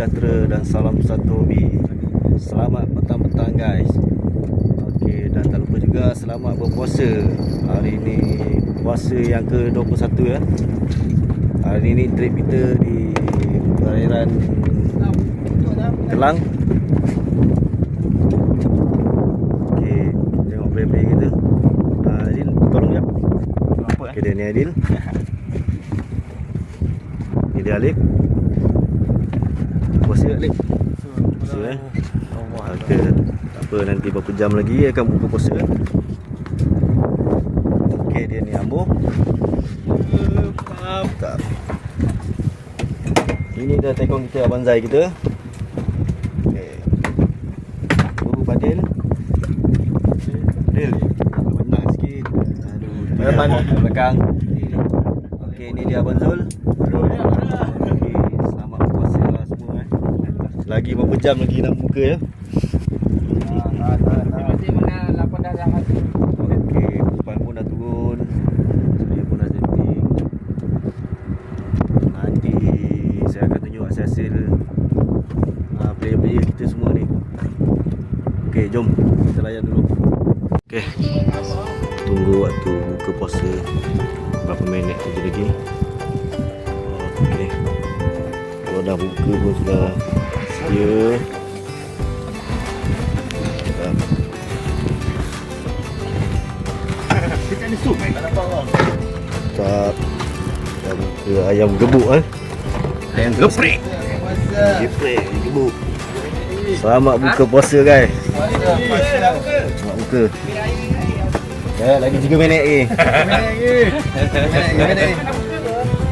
sejahtera dan salam satu hobi. Selamat petang-petang guys. Okey dan tak lupa juga selamat berpuasa. Hari ini puasa yang ke-21 ya. Hari ini trip kita di perairan Kelang. Okey, tengok play-play kita. Ah, Adil, tolong jap. Apa eh? Okey, dia ni Adil. Ni dia Alif. Puasa tak, Alif? Puasa eh. Okey. Tak apa nanti berapa jam lagi akan buka puasa. Okey, dia ni Ambo. Tak. Ini dah tekong kita Abang Zai kita. Okey. Baru Padil. Padil. Benang sikit. Aduh. Depan. belakang. Okey, ni dia Abang Zul. Okey, selamat berpuasa lah semua eh. Lagi berapa jam lagi nak buka ya? Okey, depan pun dah turun. Saya pun dah setting. Nanti saya akan tunjuk hasil-hasil uh, player-player kita semua ni. Okey, jom kita layan dulu. Okey. Tunggu waktu buka puasa berapa minit saja lagi. Okey. Kalau dah buka pun sudah Dah Kita ada sup eh? Tak nampak orang. Dah ayam gebuk eh Ayam geprek. Geprek gebuk Selamat buka puasa guys Selamat buka Ya, lagi 3 minit lagi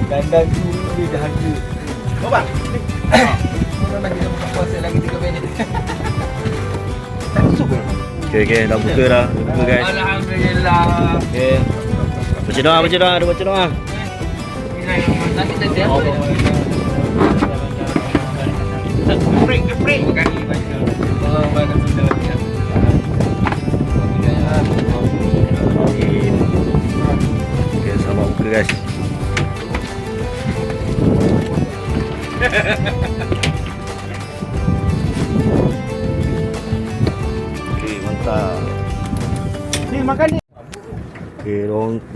Gandang tu dah harga. Kau bang? Memang kita buka puasa lagi 3 minit. Okay, okay, dah buka dah Dah buka guys Alhamdulillah. Okay Baca doa, baca doa, ada baca doa Nanti tadi apa?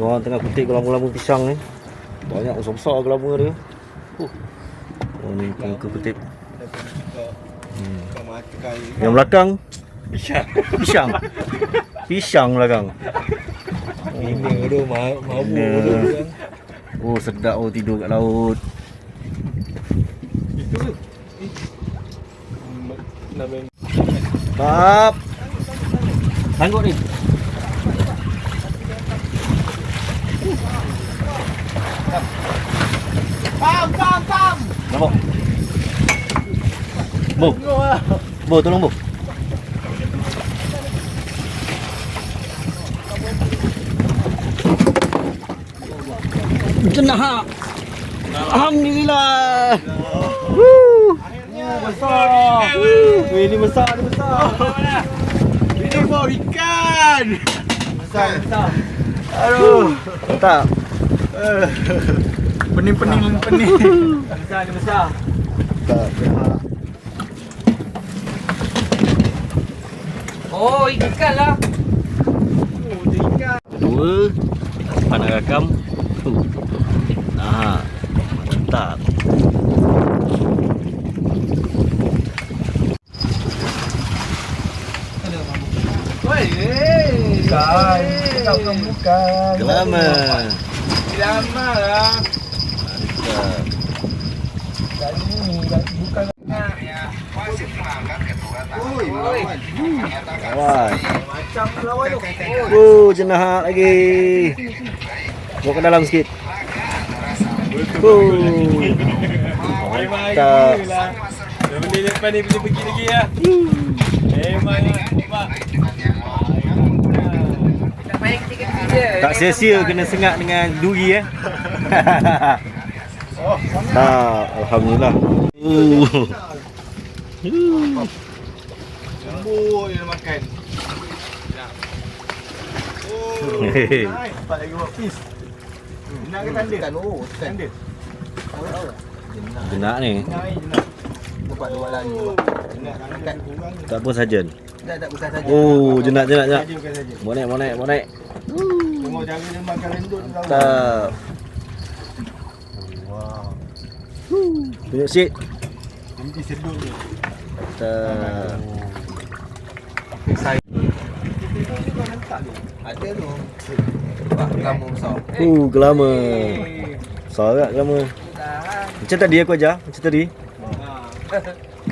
Diorang, tengah kutip gelambung-gelambung pisang ni. Banyak besar-besar gelambung dia. Huh. Oh ni muka kutip hmm. Yang belakang? Pisang. Pisang. Pisang belakang. Ini tu mau mau Ini. Oh sedap. Oh tidur kat laut. Itu. Tap Sanggup ni Nampak Bo Bo tolong Bo Jenah Alhamdulillah Woo. Besar. Woo. Ini besar, ini besar Ini mau ikan. Besar besar. Aduh Tak Pening pening pening. Besar ni besar. Tak Oh ikan lah. Oh ikan. Dua nak rakam Tu Nah Mantap bukan bukan. Kelama Lama lah. Ni bukan Macam lawan tu. Oh jenah lagi Bawa ke dalam sikit Oh Mantap Dah beli depan ni boleh pergi lagi ya. Memang mak. Tak sia-sia kena sengat dengan duri eh Tak Alhamdulillah uh. Jumbo nak makan. Oh. Lagi buat fish. Nak ke tanda? Oh, tanda. Jenak ni dua lagi. Tak apa sajen. Dah tak besar saja. Oh, jenak jenak jenak. Bonek bonek bonek. Tengok cara dia makan lendut tu tahu. Tak. Wah. Tunjuk sikit. Mesti sedut je. Tak. Saya. Ada tu. Pak kamu besar. Uh, gelama. Sorak gelama. Macam tadi aku ajar, macam tadi.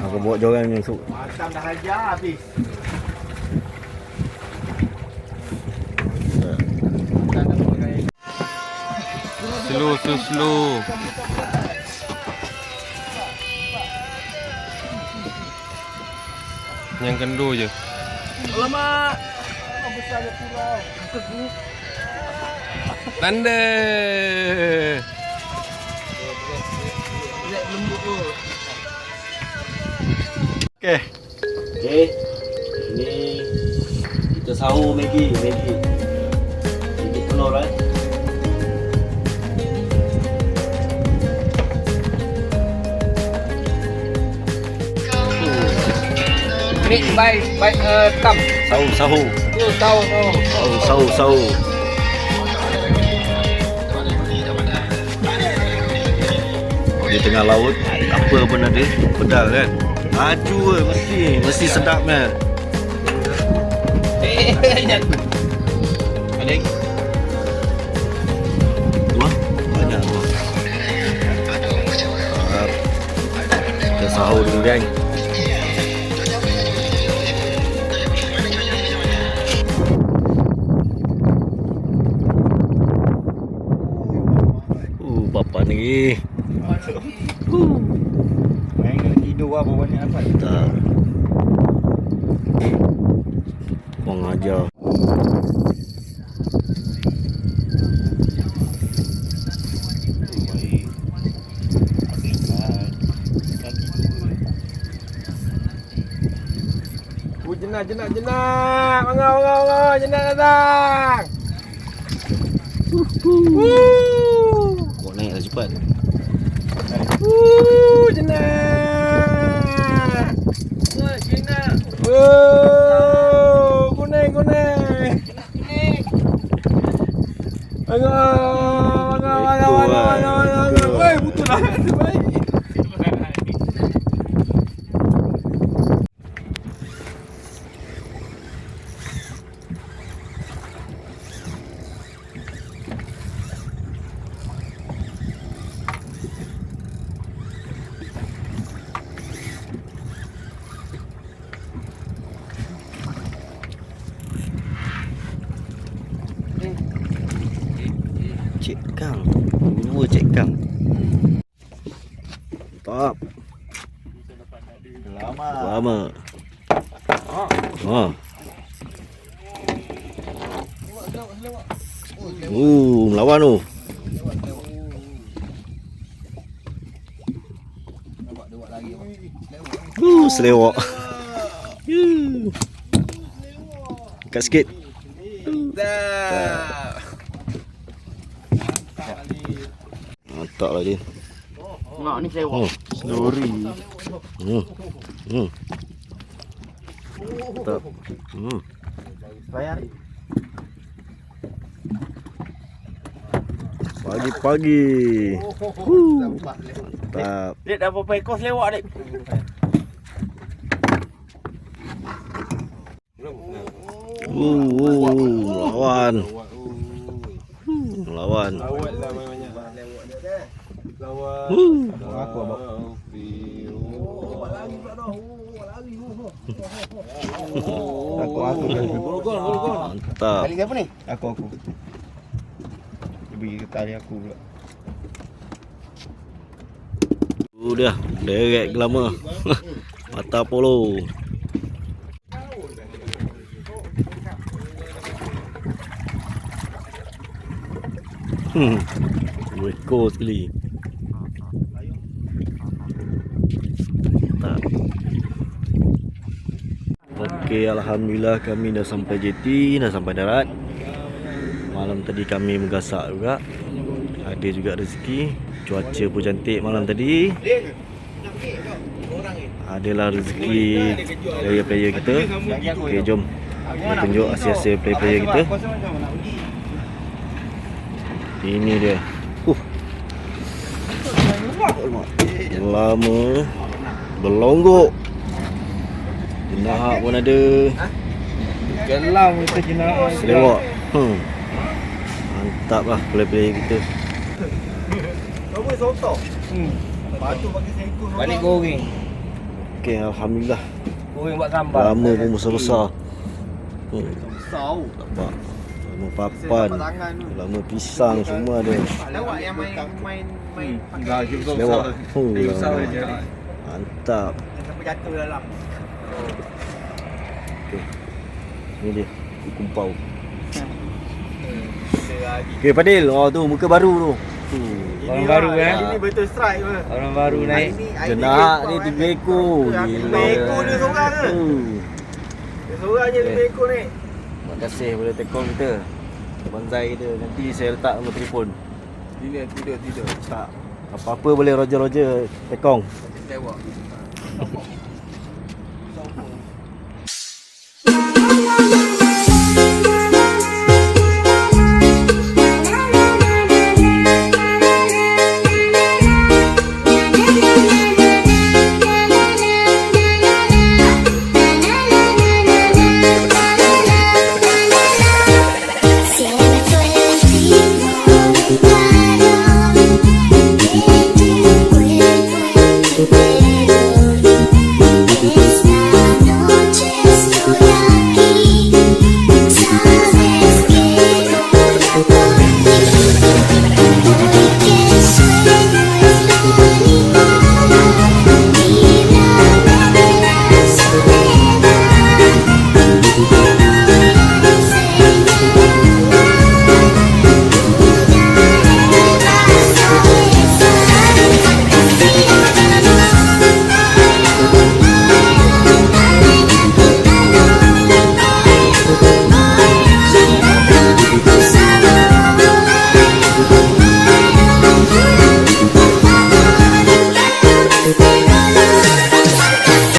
Aku bawa jorang ni masuk. Matam dah hajar habis. Slow, slow, slow. Yang kendo je. Alamak. Tanda. Lihat lembut tu. Okey. Okey. Ini kita sahur Maggi, Maggi. Ini telur eh. Made by by uh, Tam. Sahur, sahur. Tu tahu tahu. Sahur, sahur, sahur. Di tengah laut, apa pun ada, pedal kan. Laju ke mesti, mesti sedap kan. Eh. Ada banyak. Ah, Kita sahur dulu geng. Bapa ni. Main kena tidur lah bawa banyak apa. Tak. Orang ajar. Oh, jenak, jenak, jenak. Mangga, mangga, mangga. Jenak datang. Naik lah cepat. Uh, jenak. Jenak. Oh, kuning, kuning. Mangga, mangga, mangga, Itu mangga, lah, mangga, mangga. itu. Weh, betul lah. Terbaik. Cik Kang. Dua Cik Kang. Top. Lama. Lama. Ha. Uh, melawan tu. Uh, selewak. Uh. Kat sikit. Dah. Mantap lah dia. Tengok ni saya Oh, Lori. hmm. Hmm. Hmm. Bayar. Pagi-pagi. Mantap. Dek dah berapa ekor selewak dek? Uh, uh, melawan. Melawan. Awat lah banyak. Lawan. Uh. Aku abang. Aku aku kan. Mantap. Kali siapa ni? Aku aku. Dia bagi tali aku pula. Tu dia, derek gelama. Mata polo. Hmm. Rekod sekali. Okey, alhamdulillah kami dah sampai JT, dah sampai darat. Malam tadi kami menggasak juga. Ada juga rezeki. Cuaca pun cantik malam tadi. Adalah rezeki player-player kita. Okey, jom. Kita tunjuk hasil-hasil player-player kita. Ini dia. Uh. Lama Berlonggok Jenahak pun ada Kelam kita jenayah. Selewak hmm. Mantap lah player-player kita Kamu sotok. Hmm. Batu pakai seko. Balik goreng. Okay Alhamdulillah Goreng buat sambal. Lama pun besar-besar hmm. Nampak Lama papan. Lama pisang semua ada Lawak yang main main main kita Lewat besar. oh, Besar je. Mantap sampai jatuh dalam. Okay Ni dia Kumpau Kita lagi. Okay Fadil Oh tu muka baru tu tu Orang baru, eh? Ini betul strike apa? Orang baru naik. Jenak ni tiga ekor Tiga ekor dia seorang ke? Hmm. Dia seorang je lima ekor ni. Terima kasih kepada tekong kita Bonsai kita Nanti saya letak nombor telefon Tidur tidur tidur. Tak Apa-apa boleh roger-roger Tekong Tewak. Bye.